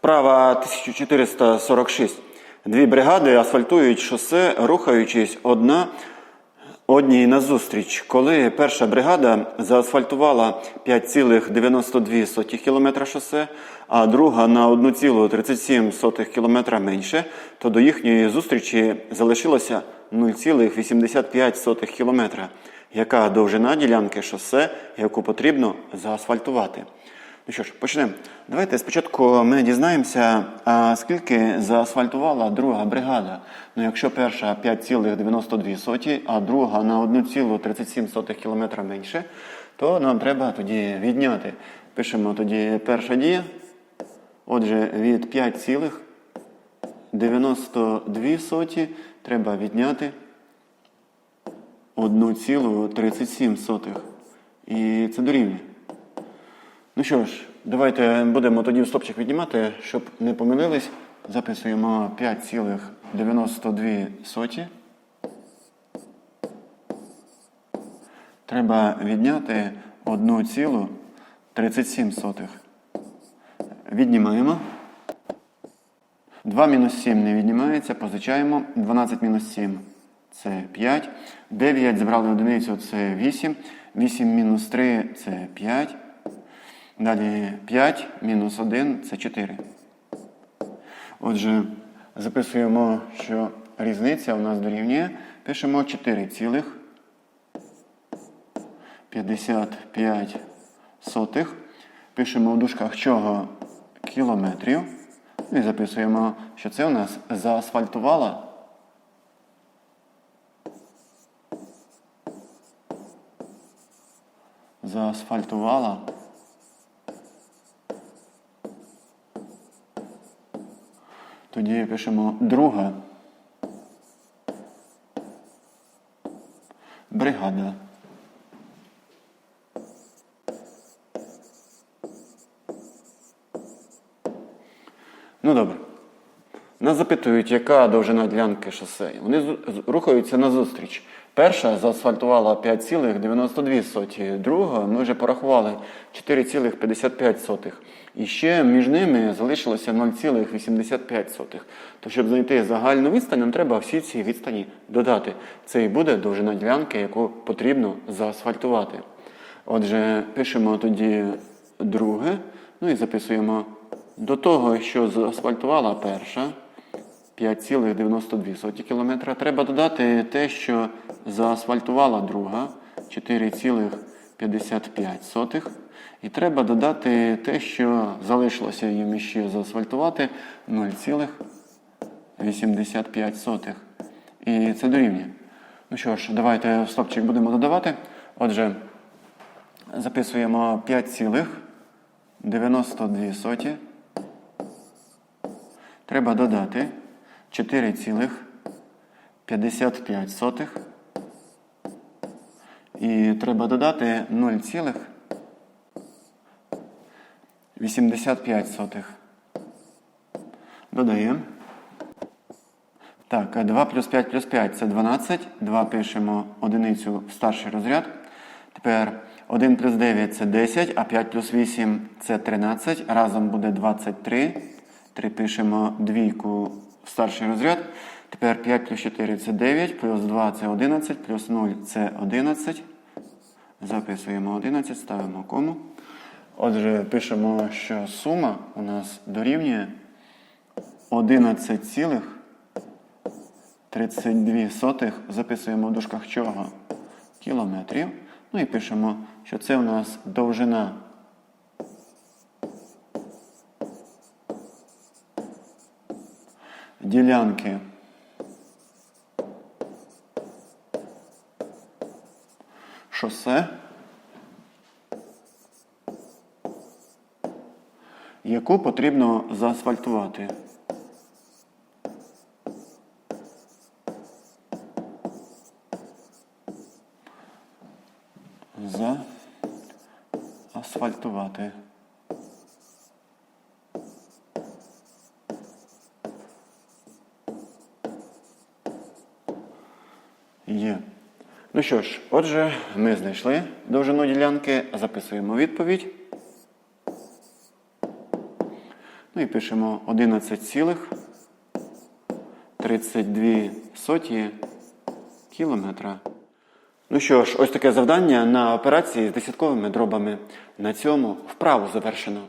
Вправа 1446. Дві бригади асфальтують шосе, рухаючись одна одній назустріч. Коли перша бригада заасфальтувала 5,92 км шосе, а друга на 1,37 км менше, то до їхньої зустрічі залишилося 0,85 км. Яка довжина ділянки шосе, яку потрібно заасфальтувати? Ну що ж, почнемо. Давайте спочатку ми дізнаємося, а скільки заасфальтувала друга бригада. Ну, якщо перша 5,92, а друга на 1,37 км менше, то нам треба тоді відняти. Пишемо тоді перша дія. Отже, від 5,92 треба відняти 1,37. І це дорівнює. Ну що ж, давайте будемо тоді стопчик віднімати, щоб не помилились. Записуємо 5,92. Треба відняти 1,37. Віднімаємо. 2 мінус 7 не віднімається, позичаємо. 12 мінус 7 це 5. 9 забрали одиницю, це 8. 8 мінус 3 це 5. Далі 5 мінус 1 це 4. Отже, записуємо, що різниця у нас дорівнює. Пишемо 4 цілих 55 сотих. Пишемо в дужках чого кілометрів. І записуємо, що це у нас заасфальтувала. Заасфальтувала. Тоді пишемо друга бригада. Ну добре. Нас запитують, яка довжина ділянки шосе. Вони рухаються назустріч. Перша заасфальтувала 5,92, друга ми вже порахували 4,55. І ще між ними залишилося 0,85. То щоб знайти загальну відстань, нам треба всі ці відстані додати. Це і буде довжина ділянки, яку потрібно заасфальтувати. Отже, пишемо тоді друге, ну і записуємо до того, що заасфальтувала перша. 5,92 км. Треба додати те, що заасфальтувала друга 4,55. І треба додати те, що залишилося їм ще заасфальтувати 0,85. І це дорівнює. Ну що ж, давайте стопчик будемо додавати. Отже, записуємо 5,92. Треба додати 4,55. І треба додати 0,85. Додаємо. Так, 2 плюс 5 плюс 5 це 12. 2 пишемо одиницю в старший розряд. Тепер 1 плюс 9 це 10, а 5 плюс 8 це 13. Разом буде 23. 3 пишемо двійку старший розряд. Тепер 5 плюс 4 це 9, плюс 2 це 11, плюс 0 це 11. Записуємо 11, ставимо кому. Отже, пишемо, що сума у нас дорівнює 11,32. Записуємо в дужках чого? Кілометрів. Ну і пишемо, що це у нас довжина ділянки шосе, яку потрібно заасфальтувати. Заасфальтувати. Ну що ж, отже, ми знайшли довжину ділянки, записуємо відповідь. Ну і пишемо 11,32 кілометра. Ну що ж, ось таке завдання на операції з десятковими дробами. На цьому вправу завершено.